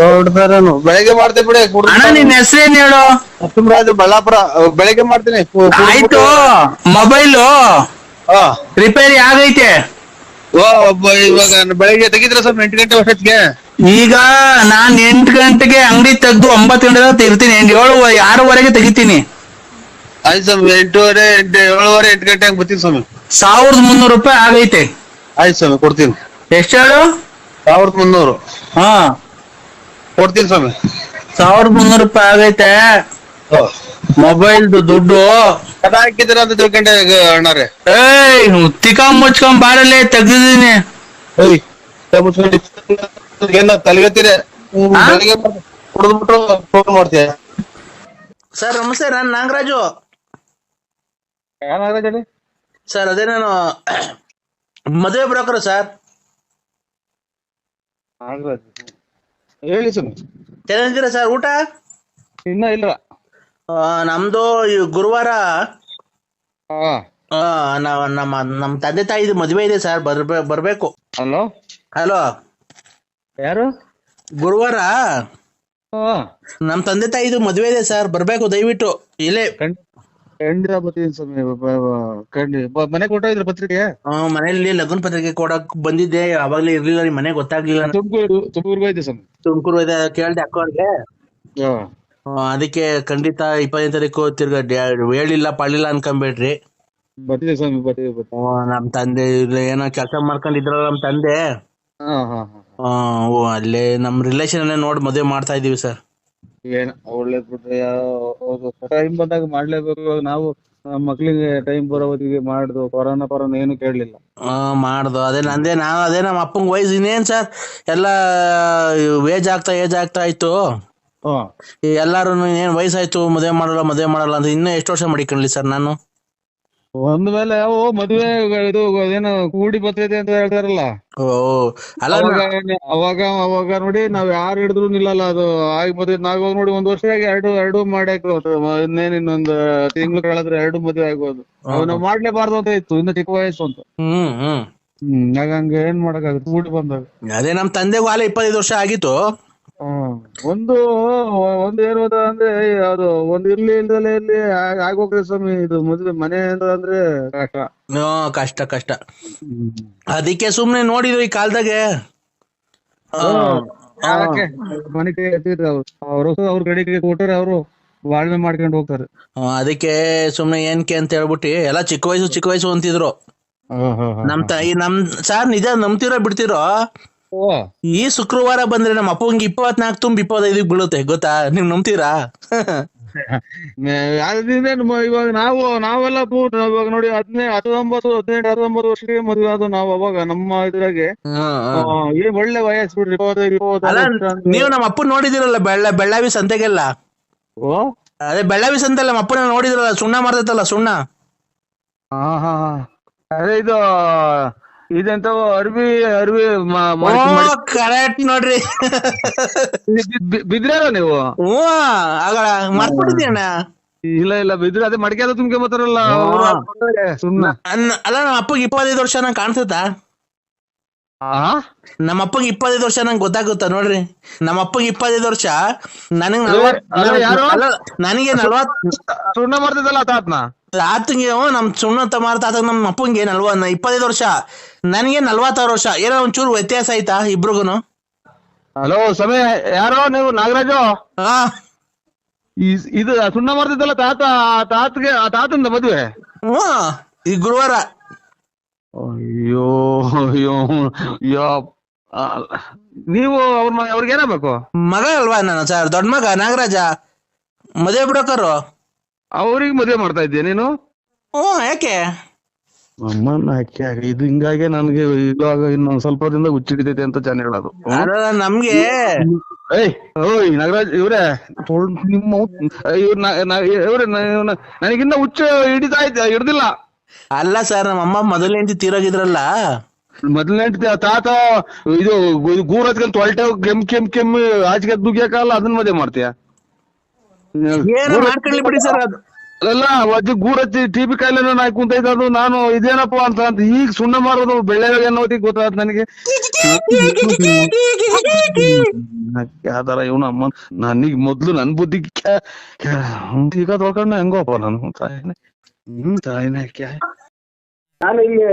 ದೊಡ್ಡದಾರನು ಬೆಳಿಗ್ಗೆ ಮಾಡ್ತೀನಿ ಬಿಡಿ ಅಣ್ಣ ನಿನ್ ಹೆಸರೇನ್ ಹೇಳು? ನರಸಿಂಹರಾಜು ಬಳ್ಳಾಪುರ ಬೆಳಗ್ಗೆ ಮಾಡ್ತೀನಿ. ಆಯ್ತು ಮೊಬೈಲು ರಿಪೇರಿ ಆಗೈತೆ. ಇವಾಗ ಬೆಳಿಗ್ಗೆ ತೆಗಿದ್ರ ಸ್ವಲ್ಪ ಎಂಟು ಗಂಟೆ ವರ್ಷಕ್ಕೆ ಈಗ ನಾನ್ ಎಂಟು ಗಂಟೆಗೆ ಅಂಗಡಿ ತೆಗ್ದು ಒಂಬತ್ತು ಗಂಟೆ ತೆಗಿತೀನಿ. ಏಳು ಆರೂವರೆಗೆ ತೆಗಿತೀನಿ. ಆಯ್ತು ಸ್ವಾಮಿ ಎಂಟೂವರೆ ಎಂಟು ಏಳುವರೆ ಎಂಟು ಗಂಟೆ ಹಂಗೆ ಬರ್ತೀನಿ ಸ್ವಾಮಿ. ಸಾವಿರದ ಮುನ್ನೂರು ರೂಪಾಯಿ ಆಗೈತೆ. ಆಯ್ತು ಸ್ವಾಮಿ ಕೊಡ್ತೀನಿ. ಎಷ್ಟು ಹೇಳು? ಸಾವಿರದ ಮುನ್ನೂರು. ಹಾ. ಕೊಡ್ತೀನಿ ಸ್ವಾಮಿ. ಸಾವಿರದ ಮುನ್ನೂರು ರೂಪಾಯಿ ಆಗೈತೆ. ಮೊಬೈಲ್ದು ದುಡ್ಡು. ಕದ ಹಾಕಿದ್ದೀರ ಅಂತ ತಿಳ್ಕೊಂಡೆ ಅಣ್ಣಾರೆ ಏಯ್ ತಿಕಾಂ ಮುಚ್ಕೊಂಡ್ ಬಾರಲ್ಲೇ ತೆಗ್ದಿದ್ದೀನಿ. ಏಯ್ ಏನ ತಲೆಗತ್ತೀರ ಫೋನ್ ಮಾಡ್ತೀಯ? ಸರ್ ನಮಸ್ತೆ ನಾನು ನಾಗರಾಜು. ಸರ್ ಅದೇ ನಾನು ಮದುವೆ ಬ್ರೋಕರ್ ಸರ್. ಹೇಳಿ ಸ್ವಾಮಿ ಚೆನ್ನಾಗಿದ್ದೀರಾ ಸರ್ ಊಟ? ಇನ್ನ ಇಲ್ಲ. ಆ, ನಮ್ದು ಈ ಗುರುವಾರ ಹಾ. ಆ, ನಾವ್- ನಮ್ಮ ನಮ್ಮ ತಂದೆ ತಾಯಿದು ಮದುವೆ ಇದೆ ಸರ್ ಬರ್ಬೇ ಬರ್ಬೇಕು. ಹಲೋ? ಹಲೋ? ಯಾರು? ಗುರುವಾರ ಹಾ. ನಮ್ಮ ತಂದೆ ತಾಯಿದು ಮದುವೆ ಇದೆ ಸರ್ ಬರ್ಬೇಕು ದಯವಿಟ್ಟು ಇಲ್ಲೇ. ಖಂಡಿತ. ಬರ್ತೀನಿ ಸ್ವಾಮಿ. ಖಂಡಿ ಮನೆ ಕೊಟ್ಟಿದ್ರ ಪತ್ರಿಕೆ? ಆ, ಮನೆಯಲ್ಲಿ ಲಗ್ನ ಪತ್ರಿಕೆ ಕೊಡಕ್ ಬಂದಿದ್ದೆ. ಅವಾಗ್ಲೇ ಇರ್ಲಿಲ್ಲ ನಿಮ್ ಮನೆ ಗೊತ್ತಾಗ್ಲಿಲ್ಲ. ತುಮಕೂರು ತುಮಕೂರು ಇದೆ ಸ್ವಾಮಿ? ತುಮಕೂರು ಇದೆ ಕೇಳ್ದೆ ಅಕ್ಕವ್ರಿಗೆ ಆ, ಅದಕ್ಕೆ ಖಂಡಿತ ಇಪ್ಪತ್ತನೇ ತಾರೀಕು ತಿರ್ಗ ಹೇಳಿಲ್ಲ ಪಳಿಲ್ಲ ಅನ್ಕೊಂಬೇಡ್ರಿ ಬರ್ತಿದೆ ಸ್ವಾಮಿ ಬರ್ತಿದೆ ನಮ್ ತಂದೆ ಇಲ್ಲಿ ಏನೋ ಕೆಲಸ ಮಾಡ್ಕೊಂಡಿದ್ರಲ್ಲ ನಮ್ ತಂದೆ. ಅಲ್ಲೇ ನಮ್ ರಿಲೇಷನ್ ನೋಡಿ ಮದುವೆ ಮಾಡ್ತಾ ಇದೀವಿ ಸರ್. ಏನ ಒಳ್ಳೇದ್ ಬಿಟ್ರೆ ಟೈಮ್ ಬಂದಾಗ ಮಾಡ್ಲೇಬೇಕು. ಇವಾಗ ನಾವು ನಮ್ಮ ಮಕ್ಳಿಗೆ ಟೈಮ್ ಬರೋ ಹೊತ್ತಿಗೆ ಮಾಡ್ದು ಕೊರೋನಾ ಪರೋನ ಏನು ಕೇಳಲಿಲ್ಲ. ಮಾಡ್ದು. ಅದೇ ನಂದೇ ನಾವು ಅದೇ ನಮ್ಮ ಅಪ್ಪಂಗ್ ವಯಸ್ಸು ಇನ್ನೇನ್ ಸರ್ ಎಲ್ಲ ವೇಜ್ ಆಗ್ತಾ ಏಜ್ ಆಗ್ತಾ ಇತ್ತು ಎಲ್ಲಾರು ಏನ್ ವಯಸ್ಸಾಯ್ತು ಮದುವೆ ಮಾಡಲ್ಲ ಮದುವೆ ಮಾಡಲ್ಲ ಅಂತ ಇನ್ನೂ ಎಷ್ಟು ವರ್ಷ ಮಡಿಕೊಳ್ಳಿ ಸರ್ ನಾನು? ಒಂದ್ ಮೇಲೆ ಅವು ಮದ್ವೆ ಇದು ಏನು ಕೂಡಿ ಬರ್ತೈತೆ ಅಂತ ಹೇಳ್ತಾರಲ್ಲ. ಓ ಅಲ್ಲ ಅವಾಗ ಅವಾಗ ಅವಾಗ ನೋಡಿ ನಾವ್ ಯಾರು ಹಿಡಿದ್ರು ನಿಲ್ಲಲ್ಲ ಅದು. ಆಗಿ ಮದುವೆ ನಾವ್ ಇವಾಗ ನೋಡಿ ಒಂದ್ ವರ್ಷದಾಗ ಎರಡು ಎರಡು ಮಾಡಾಕ್ ಇನ್ನೇನ್ ಇನ್ನೊಂದ್ ತಿಂಗ್ಳು ಕಳೆದ್ರೆ ಎರಡು ಮದ್ವೆ ಆಗ್ಬೋದು. ಅವ್ ನಾವ್ ಮಾಡ್ಲೇಬಾರ್ದು ಅಂತ ಇತ್ತು ಇನ್ನು ಚಿಕ್ಕ ವಯಸ್ಸು ಅಂತ. ಹ್ಮ್ ಹ್ಮ್. ಹ್ಮ್ ಆಗ ಹಂಗ ಏನ್ ಮಾಡಕ್ಕಾಗತ್ತೆ? ಕೂಡಿ ಬಂದಾಗ. ಅದೇ ನಮ್ ತಂದೆಗೂ ಅಲ್ಲೇ ಇಪ್ಪತ್ತೈದು ವರ್ಷ ಆಗಿತ್ತು. ಒಂದು ಒಂದು ಏನು ಗೊತ್ತಾ ಅಂದ್ರೆ ಅದು ಒಂದು ಇರ್ಲಿ ಇಲ್ದಲೆ ಇರ್ಲಿ ಆಗ್- ಆಗೋಗ್ತದೆ ಸ್ವಾಮಿ ಇದು ಮದ್ವೆ ಮನೆ ಅಂತ ಅಂದ್ರೆ ಕಷ್ಟ. ಹ್ಮ್ ಕಷ್ಟ ಕಷ್ಟ. ಅದಕ್ಕೆ ಸುಮ್ನೆ ನೋಡಿದ್ವಿ ಈ ಕಾಲದಾಗೆ. ಯಾಕೆ? ಮನೆ ಕೈ ಎತ್ತಿದ್ರೆ ಅವ್ರು. ಅವ್ರು ಅವ್ರ ಕಡೆಗೆ ಕೊಟ್ಟರೆ ಅವರು ಬಾಳ್ವೆ ಮಾಡ್ಕೊಂಡು ಹೋಗ್ತಾರೆ. ಅದಕ್ಕೆ ಸುಮ್ನೆ ಏನ್ಕೆ ಅಂತ ಹೇಳ್ಬಿಟ್ಟು ಎಲ್ಲ ಚಿಕ್ಕ ವಯಸ್ಸು ಚಿಕ್ಕ ವಯಸ್ಸು ಅಂತಿದ್ರು. ನಮ್ ತಾಯಿ ನಮ್ ಸಾರ್ ನಿಜ ನಂಬ್ತಿರೋ ಬಿಡ್ತಿರೋ? ಈ ಶುಕ್ರವಾರ ಬಂದ್ರೆ ನಮ್ಮ ಅಪ್ಪಂಗೆ ಇಪ್ಪತ್ನಾಲ್ಕು ತುಂಬ ಇಪ್ಪತ್ತೈದಕ್ಕೆ ಬೀಳುತ್ತೆ ಗೊತ್ತಾ? ನೀವ್ ನಂಬ್ತೀರಾ? ಇವಾಗ ನಾವು ನಾವೆಲ್ಲ ಇವಾಗ ನೋಡಿ ಹದಿನೈದು ಹತ್ತೊಂಬತ್ತು ಹದಿನೆಂಟು ಹತ್ತೊಂಬತ್ತು ವರ್ಷಕ್ಕೆ ಮದುವೆ ಆದ ನಾವು ಅವಾಗ ನಮ್ಮ ಇದ್ರಾಗೆ. ಏನ್ ಒಳ್ಳೆ ವಯಸ್ಸು ಬಿಡ್ರಿ ನೀವು ನಮ್ಮ ಅಪ್ಪನ್ ನೋಡಿದಿರಲ್ಲ ಬೆಳ್ಳ ಬೆಳ್ಳಾವಿ ಸಂತೆಗೆಲ್ಲ? ಓ? ಅದೇ ಬೆಳ್ಳಾವಿ ಸಂತೆಲ್ಲ ನಮ್ಮ ಅಪ್ಪನ ನೋಡಿದಿರಲ್ಲ ಸುಣ್ಣ ಮಾಡ್ತೈತಲ್ಲ ಸುಣ್ಣ? ಹಾ ಹಾ ಹಾ. ಅದೇ ಇದು ಇದೆಂತ ಅರ್ವಿ ಅರ್ವಿ ಕರೆಕ್ಟ್ ನೋಡ್ರಿ. ಬಿದ್ರಲ್ಲ ನೀವು? ಅಣ್ಣ ಇಲ್ಲ ಇಲ್ಲ ಬಿದ್ರ ಅದೇ ಮಡಿಕೆ ಅದು ತುಂಬ್ಕೆ ಬರ್ತಾರಲ್ಲ ಸುಮ್ನೆ. ಅಲ್ಲ ನಮ್ಮ ಅಪ್ಪಗೆ ಇಪ್ಪತ್ತೈದು ವರ್ಷ ನಂಗೆ ಕಾಣ್ತೈತಾ ಆ? ನಮ್ಮ ಅಪ್ಪಗೆ ಇಪ್ಪತ್ತೈದು ವರ್ಷ ನಂಗೆ ಗೊತ್ತಾಗುತ್ತ ನೋಡ್ರಿ? ನಮ್ಮ ಅಪ್ಪಗೆ ಇಪ್ಪತ್ತೈದು ವರ್ಷ ನನಗೆ? ನನಗೆ ನಲ್ವತ್ ಸುಣ್ಣ ಮಾಡ್ತಿದ್ದಲ್ಲ ತಾತ್ನ? ಆತಂಗೆ ನಮ್ ಸುಣ್ಣ ತಮಾರ ತಾತ ನಮ್ಮ ಅಪ್ಪಂಗೆ ನಲ್ವ ಇಪ್ಪತ್ತೈದು ವರ್ಷ. ನನಗೆ ನಲ್ವತ್ತಾರು ವರ್ಷ. ಏನೋ ಒಂಚೂರು ವ್ಯತ್ಯಾಸ ಆಯ್ತಾ ಇಬ್ರಿಗೂನು? ಹಲೋ ಸಮಯ ಯಾರೋ? ನೀವು ನಾಗರಾಜು? ಹಾ. ಇದು ಸುಣ್ಣ ಮಾಡ್ತಿದ್ದಲ್ಲ ತಾತ ಆ ತಾತಗೆ ಆ ತಾತಂದ ಮದುವೆ? ಹ್ಞೂ ಈ ಗುರುವಾರ. ಅಯ್ಯೋ ಅಯ್ಯೋ ಅಯ್ಯೋ ಆ, ನೀವು ಅವ್ರ ಅವ್ರಿಗೆ ಏನಾಗ್ಬೇಕು? ಮಗ ಅಲ್ವಾ ನಾನು ಸರ್? ದೊಡ್ಡ ಮಗ ನಾಗರಾಜ. ಮದುವೆ ಬಿಡೋಕರು. ಅವ್ರಿಗೆ ಮದುವೆ ಮಾಡ್ತಾ ಇದ್ದೀಯ ನೀನು? ಹ್ಞೂ ಯಾಕೆ? ಅಮ್ಮನ ಹಾಕಿ ಹಾಕಿ ಇದು ಹಿಂಗಾಗಿ ನನ್ಗೆ ಇವಾಗ ಇನ್ನೊಂದ್ ಸ್ವಲ್ಪ ಹುಚ್ಚಿಡಿತೈತೆ ಅಂತ ಜನ ಹೇಳೋದು. ನಮ್ಗೆ ಏಯ್ ಓಯ್ ನಾಗರಾಜ್ ಇವ್ರೆ. ತೊಳ್- ನಿಮ್ಮ ಇವ್ರ ಇವ್ರೆ ನನಗಿನ್ನ ಹುಚ್ಚ ಹಿಡಿತಾ ಇದ್ದ ಹಿಡ್ದಿಲ್ಲ. ಅಲ್ಲ ಸರ್ ನಮ್ಮ ಅಮ್ಮ ಹೆಂಡತಿ ತೀರೋಗಿದ್ರಲ್ಲ. ಮೊದಲನೇ ತಾತ ಇದು ಗೂರ್ ಹಚ್ಕೊಂಡ್ ತೊಳ್ಟೆ ಕೆಮ್ ಕೆಮ್ ಕೆಮ್ ಆಚೆಗೆ ದುಗಿಯಕಲ್ಲ ಅದನ್ನ ಮದುವೆ ಮಾಡ್ತೀಯ? ಏನೋ ಮಾಡ್ಕೊಳ್ಳಿ ಬಿಡಿ ಸರ್ ಅದು. ಅಲ್ಲ ಅಜ್ಜಿ ಟಿಬಿ ಬಿ ಕಾಯಿಲೆ ನಾಯ್ ಕುಂತೈತೆ ಅದು. ನಾನು ಇದೇನಪ್ಪ ಅಂತ ಅಂತ ಈಗ ಸುಣ್ಣ ಮಾರೋದು ಬೆಳೆ ಅನ್ನೋದಿ ಗೊತ್ತಾಯ್ತು ನನಗೆ. ಯಾವ್ದಾರ ಇವನು ಅಮ್ಮ ನನಗ್ ಮೊದ್ಲು ನನ್ ಬುದ್ಧಿ ಈಗ ತೊಳ್ಕೊಂಡ ಹೆಂಗೋಪ್ಪ ನಾನು? ತಾಯಿನ. ಹ್ಮ್ ತಾಯಿನ ಕ್ಯಾ. ನಾನು ಇಲ್ಲಿ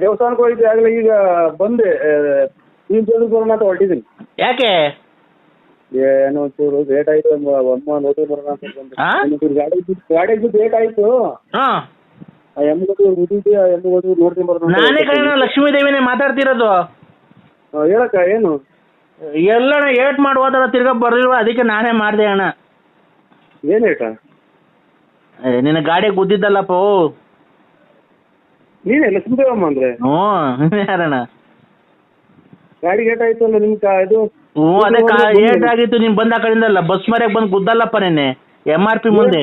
ದೇವಸ್ಥಾನಕ್ಕೆ ಹೋಗಿದ್ದೆ ಆಗಲೇ ಈಗ ಬಂದೆ ನೀನ್ ಅಂತ ಹೊರಟಿದ್ದೀನಿ. ಯಾಕೆ? ಏನೋ ಒಂಚೂರು ಲೇಟ್ ಆಯ್ತು ಅಮ್ಮ ಅಮ್ಮ ಬರೋಣ ಅಂತ ಬಂದೆ. ಆ? ಒಂಚೂರು ಗಾಡಿ ಗಾಡಿಗೆ ಲೇಟ್ ಆಯ್ತು. ಹಾ. ಆ ಉದಿದ್ದೆ ನೋಡ್ತೀನಿ ಬರೋಣ ಅಂತ ನಾನೇ ಕಣ ಲಕ್ಷ್ಮೀ ದೇವಿನೇ ಮಾತಾಡ್ತಿರೋದು. ಆ, ಹೇಳಕ್ಕ ಏನು? ಎಲ್ಲಣ್ಣ ಏಟ್ ಮಾಡಿ ತಿರ್ಗಾ ಬರ್ಲಿಲ್ವ ಅದಕ್ಕೆ ನಾನೇ ಮಾಡ್ದೆ ಅಣ್ಣ. ಏನ್ ಏಟ ಏ, ನಿನ್ನ ಗಾಡಿ ಗುದ್ದಿದ್ದಲ್ಲಪ್ಪ. ಓ. ನೀನೇ ಲಕ್ಷ್ಮೀದೇವಮ್ಮ ಅಂದ್ರೆ? ಹ್ಞೂ ಯಾರಣ್ಣ. ಗಾಡಿ ಏಟ್ ಆಯ್ತು ಅಲ್ಲ ನಿಮ್ ಕಾ- ಇದು ಹ್ಞೂ ಅದೇ ಕಾ ಏಟ್ ಆಗಿತ್ತು ನೀನ್ ಬಂದ ಆ ಕಡೆಯಿಂದಲ್ಲ ಬಸ್ ಮರ್ಯಾಗ ಬಂದು ಗುದ್ದಲ್ಲಪ್ಪ ನೆನ್ನೆ ಎಂ ಆರ್ ಪಿ ಮುಂದೆ.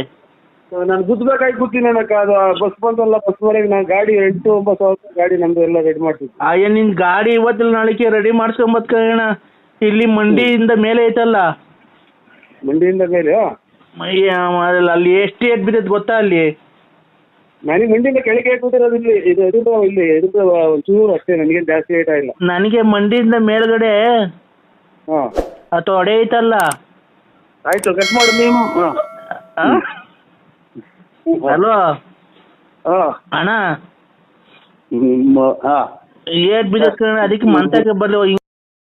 ನಾನು ಗುದ್ದಬೇಕಾಗಿ ಕೂತೀನಿ ಅಕ್ಕ ಅದು ಬಸ್ ಬಂದಲ್ಲ ಬಸ್ ವರೆಗೆ ನಾನು ಗಾಡಿ ಎಂಟು ಒಂಬತ್ತು ಸಾವಿರ ಗಾಡಿ ನಮ್ದು ಎಲ್ಲ ರೆಡಿ ಮಾಡ್ತೀನಿ ಅಯ್ಯ ನಿನ್ ಗಾಡಿ ಇವತ್ತಿಲ್ಲ ನಾಳೆಗೆ ರೆಡಿ ಮಾಡ್ಸ್ಕೊಂಬತ್ ಕಣ ಇಲ್ಲಿ ಮಂಡಿಯಿಂದ ಮೇಲೆ ಐತಲ್ಲ. ಮಂಡಿಯಿಂದ ಮೇಲೆ ಮಯ್ಯ ಅಲ್ಲ ಅಲ್ಲಿ ಎಷ್ಟು ಏಟ್ ಬಿದ್ದೈತೆ ಗೊತ್ತಾ ಅಲ್ಲಿ? ನನಗೆ ಮಂಡಿಯಿಂದ ಕೆಳಗೆ ಕೂತಿರೋದು ಇಲ್ಲಿ ಇದು ಇದು ಇಲ್ಲಿ ಇದು ಒಂಚೂರು ಅಷ್ಟೇ ನನಗೆ ಜಾಸ್ತಿ ಏಟ ಇಲ್ಲ. ನನಗೆ ಮಂಡಿಯಿಂದ ಮೇಲ್ಗಡೆ ಹಾ. ತೊಡೆ ಐತಲ್ಲ? ಆಯ್ತು ಕಟ್ ಮಾಡು ನೀವು ಹಾ. ಹಲೋ ಹಾ. ಅಣ್ಣ? ಹ್ಮ್, ಹಾ. ಏಟ್ ಬಿದ್ದೈತೆ ಕಣ ಅದಕ್ಕೆ ಮಂತಕ್ಕೆ ಬರ್ಲಿ